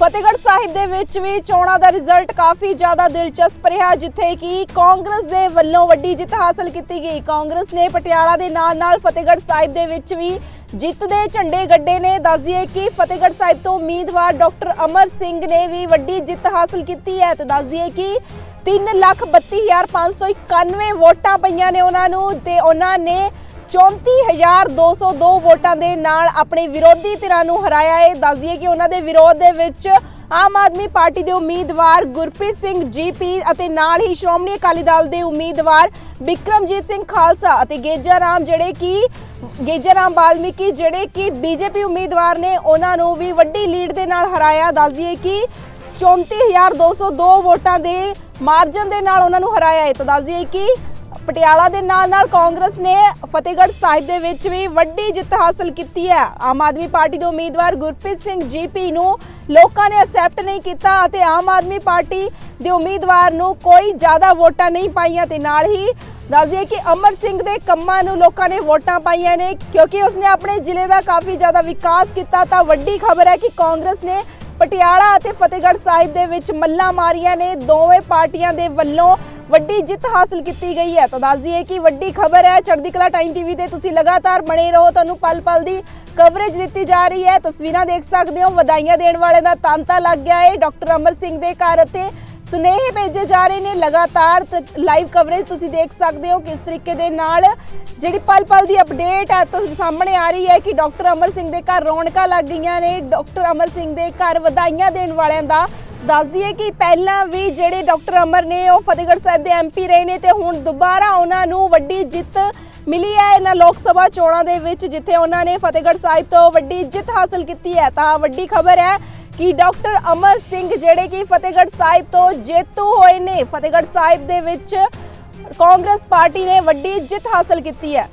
ਫਤਿਹਗੜ੍ਹ ਸਾਹਿਬ ਦੇ ਵਿੱਚ ਵੀ ਚੋਣਾਂ ਦਾ ਰਿਜ਼ਲਟ ਕਾਫੀ ਜ਼ਿਆਦਾ ਦਿਲਚਸਪ ਰਿਹਾ, ਜਿੱਥੇ ਕਿ ਕਾਂਗਰਸ ਦੇ ਵੱਲੋਂ ਵੱਡੀ ਜਿੱਤ ਹਾਸਲ ਕੀਤੀ ਗਈ। ਕਾਂਗਰਸ ਨੇ ਪਟਿਆਲਾ ਦੇ ਨਾਲ-ਨਾਲ ਫਤਿਹਗੜ੍ਹ ਸਾਹਿਬ ਦੇ ਵਿੱਚ ਵੀ ਜਿੱਤ ਦੇ ਝੰਡੇ ਗੱਡੇ ਨੇ। ਦੱਸ ਦਈਏ ਕਿ ਫਤਿਹਗੜ੍ਹ ਸਾਹਿਬ ਤੋਂ ਉਮੀਦਵਾਰ ਡਾਕਟਰ ਅਮਰ ਸਿੰਘ ਨੇ ਵੀ ਵੱਡੀ ਜਿੱਤ ਹਾਸਲ ਕੀਤੀ ਹੈ ਤੇ ਦੱਸ ਦਈਏ ਕਿ 332591 ਵੋਟਾਂ ਪਈਆਂ ਨੇ ਉਹਨਾਂ ਨੂੰ ਤੇ ਉਹਨਾਂ ਨੇ 34202 ਵੋਟਾਂ ਦੇ ਨਾਲ ਆਪਣੇ ਵਿਰੋਧੀ ਧਿਰਾਂ ਨੂੰ ਹਰਾਇਆ ਹੈ। ਦੱਸ ਦਈਏ ਕਿ ਉਹਨਾਂ ਦੇ ਵਿਰੋਧ ਦੇ ਵਿੱਚ ਆਮ ਆਦਮੀ ਪਾਰਟੀ ਦੇ ਉਮੀਦਵਾਰ ਗੁਰਪ੍ਰੀਤ ਸਿੰਘ ਜੀਪੀ ਅਤੇ ਨਾਲ ਹੀ ਸ਼੍ਰੋਮਣੀ ਅਕਾਲੀ ਦਲ ਦੇ ਉਮੀਦਵਾਰ ਬਿਕਰਮਜੀਤ ਸਿੰਘ ਖਾਲਸਾ ਅਤੇ ਗੇਜਾ ਰਾਮ ਜਿਹੜੇ ਕਿ ਗੇਜਾ ਰਾਮ ਬਾਲਮੀਕੀ ਜਿਹੜੇ ਕਿ ਬੀਜੇਪੀ ਉਮੀਦਵਾਰ ਨੇ, ਉਹਨਾਂ ਨੂੰ ਵੀ ਵੱਡੀ ਲੀਡ ਦੇ ਨਾਲ ਹਰਾਇਆ। ਦੱਸ ਦਈਏ ਕਿ 34202 ਵੋਟਾਂ ਦੇ ਮਾਰਜਨ ਦੇ ਨਾਲ ਉਹਨਾਂ ਨੂੰ ਹਰਾਇਆ ਹੈ। ਤਾਂ ਦੱਸ ਦਈਏ ਕਿ ਪਟਿਆਲਾ ਦੇ ਨਾਲ ਨਾਲ ਕਾਂਗਰਸ ਨੇ ਫਤਿਹਗੜ੍ਹ ਸਾਹਿਬ ਦੇ ਵਿੱਚ ਵੀ ਵੱਡੀ ਜਿੱਤ ਹਾਸਲ ਕੀਤੀ ਹੈ। ਆਮ ਆਦਮੀ ਪਾਰਟੀ ਦੇ ਉਮੀਦਵਾਰ ਗੁਰਪ੍ਰੀਤ ਸਿੰਘ ਜੀਪੀ ਨੂੰ ਲੋਕਾਂ ਨੇ ਅਸੈਪਟ ਨਹੀਂ ਕੀਤਾ ਅਤੇ ਆਮ ਆਦਮੀ ਪਾਰਟੀ ਦੇ ਉਮੀਦਵਾਰ ਨੂੰ ਕੋਈ ਜ਼ਿਆਦਾ ਵੋਟਾਂ ਨਹੀਂ ਪਾਈਆਂ ਤੇ ਨਾਲ ਹੀ ਦੱਸ ਦਈਏ ਕਿ ਅਮਰ ਸਿੰਘ ਦੇ ਕੰਮਾਂ ਨੂੰ ਲੋਕਾਂ ਨੇ ਵੋਟਾਂ ਪਾਈਆਂ ਨੇ ਕਿਉਂਕਿ ਉਸਨੇ ਆਪਣੇ ਜ਼ਿਲ੍ਹੇ ਦਾ ਕਾਫੀ ਜ਼ਿਆਦਾ ਵਿਕਾਸ ਕੀਤਾ ਤਾਂ ਵੱਡੀ ਖਬਰ ਹੈ ਕਿ ਕਾਂਗਰਸ ਨੇ ਪਟਿਆਲਾ ਅਤੇ ਫਤਿਹਗੜ੍ਹ ਸਾਹਿਬ ਦੇ ਵਿੱਚ ਮੱਲਾਂ ਮਾਰੀਆਂ ਨੇ। ਦੋਵੇਂ ਪਾਰਟੀਆਂ ਦੇ ਵੱਲੋਂ ਵੱਡੀ ਜਿੱਤ ਹਾਸਲ ਕੀਤੀ ਗਈ ਹੈ। ਤਾਂ ਦੱਸ ਦਈਏ ਕਿ ਵੱਡੀ ਖਬਰ ਹੈ, ਚੜ੍ਹਦੀ ਕਲਾ ਟਾਈਮ ਟੀਵੀ ਤੇ ਤੁਸੀਂ ਲਗਾਤਾਰ ਬਣੇ ਰਹੋ। ਤੁਹਾਨੂੰ ਪਲ ਪਲ ਦੀ ਕਵਰੇਜ ਦਿੱਤੀ ਜਾ ਰਹੀ ਹੈ। ਤਸਵੀਰਾਂ ਦੇਖ ਸਕਦੇ ਹੋ। ਵਧਾਈਆਂ ਦੇਣ ਵਾਲੇ ਦਾ ਤਾਂਤਾ ਲੱਗ ਗਿਆ ਹੈ। ਡਾਕਟਰ ਅਮਰ ਸਿੰਘ ਦੇ ਘਰ ਅਤੇ ਸੁਨੇਹੇ ਭੇਜੇ ਜਾ ਰਹੇ ਨੇ, ਲਗਾਤਾਰ ਲਾਈਵ ਕਵਰੇਜ ਤੁਸੀਂ ਦੇਖ ਸਕਦੇ ਹੋ ਕਿਸ ਤਰੀਕੇ ਦੇ ਨਾਲ ਜਿਹੜੀ ਪਲ ਪਲ ਦੀ ਅਪਡੇਟ ਹੈ ਤੋਂ ਸਾਹਮਣੇ ਆ ਰਹੀ ਹੈ ਕਿ ਡਾਕਟਰ ਅਮਰ ਸਿੰਘ ਦੇ ਘਰ ਰੌਣਕਾਂ ਲੱਗ ਗਈਆਂ ਨੇ। ਡਾਕਟਰ ਅਮਰ ਸਿੰਘ ਦੇ ਘਰ ਵਧਾਈਆਂ ਦੇਣ ਵਾਲਿਆਂ ਦਾ ਦੱਸ ਦਈਏ ਕਿ ਪਹਿਲਾਂ ਵੀ ਜਿਹੜੇ ਡਾਕਟਰ ਅਮਰ ਨੇ, ਉਹ ਫਤਿਹਗੜ੍ਹ ਸਾਹਿਬ ਦੇ ਐਮਪੀ ਰਹੇ ਨੇ ਤੇ ਹੁਣ ਦੁਬਾਰਾ ਉਹਨਾਂ ਨੂੰ ਵੱਡੀ ਜਿੱਤ ਮਿਲੀ ਹੈ ਇਹਨਾਂ ਲੋਕ ਸਭਾ ਚੋਣਾਂ ਦੇ ਵਿੱਚ, ਜਿੱਥੇ ਉਹਨਾਂ ਨੇ ਫਤਿਹਗੜ੍ਹ ਸਾਹਿਬ ਤੋਂ ਵੱਡੀ ਜਿੱਤ ਹਾਸਲ ਕੀਤੀ ਹੈ। ਤਾਂ ਵੱਡੀ ਖਬਰ ਹੈ ਕਿ ਡਾਕਟਰ ਅਮਰ ਸਿੰਘ ਜਿਹੜੇ ਕਿ ਫਤਿਹਗੜ੍ਹ ਸਾਹਿਬ ਤੋਂ ਜੇਤੂ ਹੋਏ ਨੇ। ਫਤਿਹਗੜ੍ਹ ਸਾਹਿਬ ਦੇ ਵਿੱਚ ਕਾਂਗਰਸ ਪਾਰਟੀ ਨੇ ਵੱਡੀ ਜਿੱਤ ਹਾਸਲ ਕੀਤੀ ਹੈ।